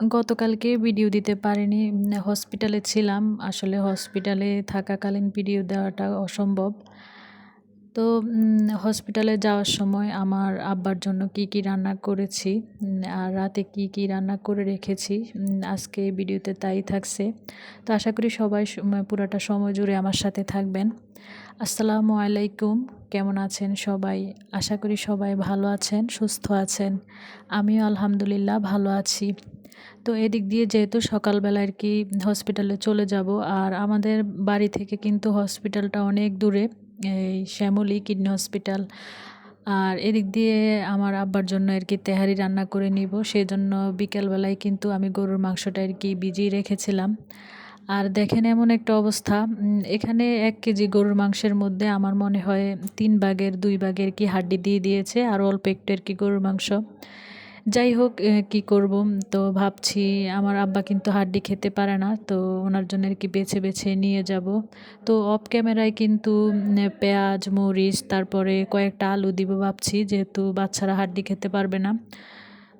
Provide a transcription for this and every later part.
গতকালকে ভিডিও দিতে পারিনি হসপিটালে ছিলাম। আসলে হসপিটালে থাকাকালীন ভিডিও দেওয়াটা অসম্ভব। তো হসপিটালে যাওয়ার সময় আমার আব্বার জন্য কি কি রান্না করেছি আর রাতে কি কি রান্না করে রেখেছি আজকে ভিডিওতে তাই থাকছে। তো আশা করি সবাই পুরাটা সময় জুড়ে আমার সাথে থাকবেন। আসসালামু আলাইকুম, কেমন আছেন সবাই? আশা করি সবাই ভালো আছেন, সুস্থ আছেন। আমিও আলহামদুলিল্লাহ ভালো আছি। তো এদিক দিয়ে যেহেতু সকালবেলা আর কি হসপিটালে চলে যাব, আর আমাদের বাড়ি থেকে কিন্তু হসপিটালটা অনেক দূরে এই শ্যামলী কিডনি হসপিটাল। আর এদিক দিয়ে আমার আব্বার জন্য আর কি তেহারি রান্না করে নিব। সেই জন্য বিকেলবেলায় কিন্তু আমি গরুর মাংসটা আর কি ভিজিয়ে রেখেছিলাম। আর দেখেন এমন একটা অবস্থা। এখানে এক কেজি গরুর মাংসের মধ্যে আমার মনে হয় তিন ভাগের দুই ভাগের কি হাড্ডি দিয়ে দিয়েছে। আর অল্প একটু আর কি গরুর মাংস। যাই হোক কি করব? তো ভাবছি আমার আব্বা কিন্তু হাড্ডি খেতে পারে না, তো ওনার জন্য আর কি বেছে বেছে নিয়ে যাব। তো অফ ক্যামেরায় কিন্তু পেঁয়াজ, মরিচ, তারপরে কয়েকটা আলু দিব ভাবছি, যেহেতু বাচ্চারা হাড্ডি খেতে পারবে না।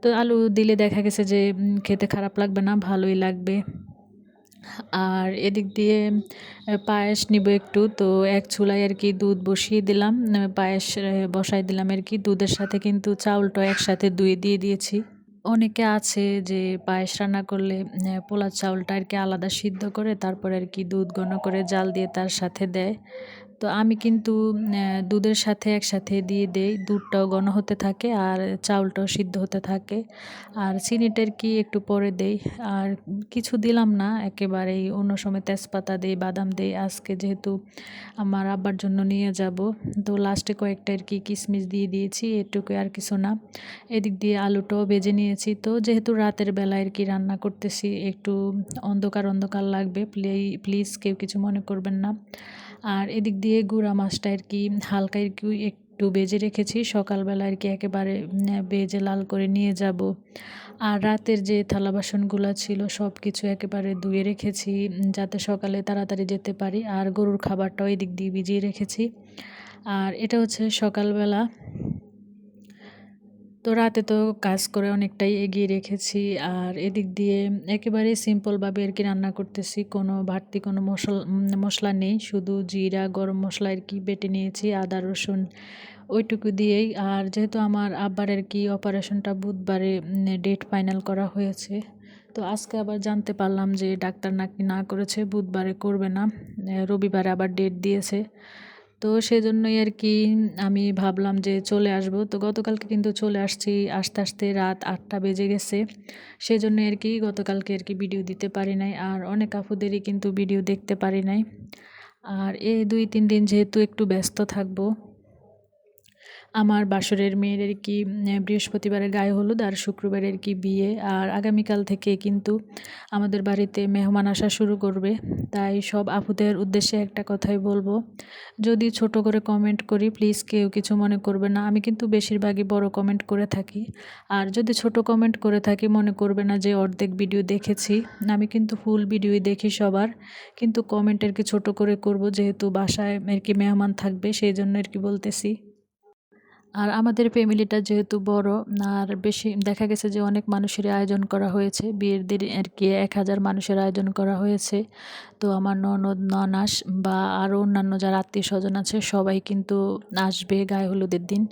তো আলু দিলে দেখা গেছে যে খেতে খারাপ লাগবে না, ভালোই লাগবে। আর এদিক দিয়ে পায়েস নিব একটু। তো এক চুলায় আর কি দুধ বসিয়ে দিলাম। পায়েস বসাই দিলাম আর কি। দুধের সাথে কিন্তু চাউলটা একসাথে ধুয়ে দিয়ে দিয়েছি। অনেকে আছে যে পায়েস রান্না করলে পোলা চাউলটা আর কি আলাদা সিদ্ধ করে, তারপর আর কি দুধ ঘন করে জাল দিয়ে তার সাথে দেয়। তো আমি কিন্তু দুধের সাথে একসাথে দিয়ে দেই। দুধটাও ঘন হতে থাকে আর চাউলটাও সিদ্ধ হতে থাকে। আর চিনিটার কি একটু পরে দেই। আর কিছু দিলাম না, একেবারেই অন্য সময় তেজপাতা দেই, বাদাম দেই। আজকে যেহেতু আমার আব্বার জন্য নিয়ে যাব, তো লাস্টে কয়েকটা আর কি কিশমিশ দিয়ে দিয়েছি, এটুকু আর কিছু না। এদিক দিয়ে আলুটাও বেজে নিয়েছি। তো যেহেতু রাতের বেলায় আর কি রান্না করতেছি, একটু অন্ধকার অন্ধকার লাগবে। প্লিজ কেউ কিছু মনে করবেন না। আর এদিক দিয়ে গুঁড়া মাছটা আর কি হালকা আর কি একটু বেজে রেখেছি। সকালবেলা আর কি একেবারে বেজে লাল করে নিয়ে যাব। আর রাতের যে থালা বাসনগুলো ছিল সব কিছু একেবারে ধুয়ে রেখেছি যাতে সকালে তাড়াতাড়ি যেতে পারি। আর গরুর খাবারটাও এদিক দিয়ে ভিজিয়ে রেখেছি। আর এটা হচ্ছে সকালবেলা তো রাতে তো কাজ করে অনেকটাই এগিয়ে রেখেছি। আর এদিক দিয়ে একেবারে সিম্পলভাবে আর কি রান্না করতেছি। কোনো বাড়তি কোনো মশলা মশলা নেই। শুধু জিরা, গরম মশলা আর কি বেটে নিয়েছি, আদা, রসুন, ওইটুকু দিয়েই। আর যেহেতু আমার আব্বার আর কি অপারেশনটা বুধবারে ডেট ফাইনাল করা হয়েছে, তো আজকে আবার জানতে পারলাম যে ডাক্তার নাকি না করেছে, বুধবারে করবে না। রবিবারে আবার ডেট দিয়েছে। তো সেজন্যই আর কি আমি ভাবলাম যে চলে আসব। তো গতকালকে কিন্তু চলে আসছি। আস্তে আস্তে রাত আটটা বেজে গেছে। সেজন্য আর কি গতকালকে আর কি ভিডিও দিতে পারি নাই। আর অনেক আপুদেরই কিন্তু ভিডিও দেখতে পারি নাই। আর এই দুই, তিন দিন যেহেতু একটু ব্যস্ত থাকব আমার বাসরের মেয়ের কি বৃহস্পতিবারের গায়ে হলুদ আর শুক্রবারের কি বিয়ে। আর আগামীকাল থেকে কিন্তু আমাদের বাড়িতে মেহমান আসা শুরু করবে। তাই সব আপুদের উদ্দেশ্যে একটা কথাই বলব, যদি ছোট করে কমেন্ট করি প্লিজ কেউ কিছু মনে করবে না। আমি কিন্তু বেশিরভাগই বড় কমেন্ট করে থাকি। আর যদি ছোট কমেন্ট করে থাকি, মনে করবে না যে অর্ধেক ভিডিও দেখেছি। আমি কিন্তু ফুল ভিডিওই দেখি সবার। কিন্তু কমেন্ট আর কি ছোটো করে করব, যেহেতু বাসায় আর কি মেহমান থাকবে, সেই জন্য আর কি বলতেছি। আর আমাদের ফ্যামিলিটা যেহেতু বড়, আর বেশি দেখা গেছে যে অনেক মানুষের আয়োজন করা হয়েছে। বিয়ের দিন আর কি এক হাজার মানুষের আয়োজন করা হয়েছে। তো আমার ননদ, ননাস বা আরও অন্যান্য যারা আত্মীয় স্বজন আছে, সবাই কিন্তু আসবে গায়ে হলুদের দিন।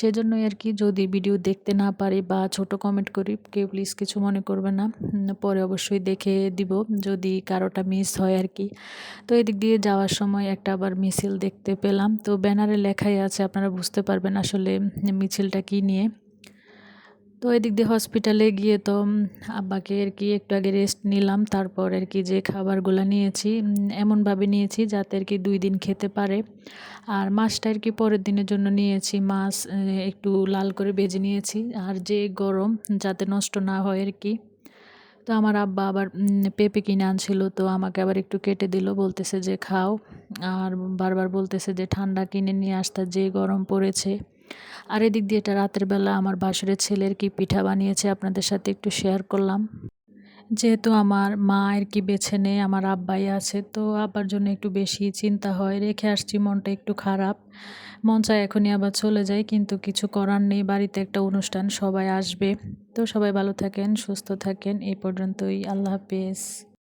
সেজন্যই আর কি যদি ভিডিও দেখতে না পারি বা ছোট কমেন্ট করি, কেউ প্লিজ কিছু মনে করবে না। পরে অবশ্যই দেখে দিব যদি কারোটা মিস হয় আর কি। তো এদিক দিয়ে যাওয়ার সময় একটা আবার মিছিল দেখতে পেলাম। তো ব্যানারে লেখাই আছে, আপনারা বুঝতে পারবেন আসলে মিছিলটা কি নিয়ে? তো এদিক দিয়ে হসপিটালে গিয়ে তো আব্বাকে আর কি একটু আগে রেস্ট নিলাম, তারপর আর কি যে খাবারগুলো নিয়েছি এমনভাবে নিয়েছি যাতে আর কি দুই দিন খেতে পারে। আর মাছটা আর কি পরের দিনের জন্য নিয়েছি, মাছ একটু লাল করে ভেজে নিয়েছি, আর যে গরম যাতে নষ্ট না হয় আর কি। তো আমার আব্বা আবার পেঁপে কিনে আনছিল, তো আমাকে আবার একটু কেটে দিল, বলতেছে যে খাও, আর বারবার বলতেছে যে ঠান্ডা কিনে নিয়ে আসতে, যে গরম পড়েছে। আর এদিক দিয়ে এটা রাতের বেলা আমার বাসরের ছেলের কি পিঠা বানিয়েছে আপনাদের সাথে একটু শেয়ার করলাম। যেহেতু আমার মা আর কি বেছে নেই আমার আব্বাই আছে, তো আব্বার জন্য একটু বেশি চিন্তা হয়, রেখে আসছি, মনটা একটু খারাপ। মন চায় এখনই আবার চলে যাই, কিন্তু কিছু করার নেই, বাড়িতে একটা অনুষ্ঠান, সবাই আসবে। তো সবাই ভালো থাকেন, সুস্থ থাকেন, এই পর্যন্তই, আল্লাহ হাফেজ।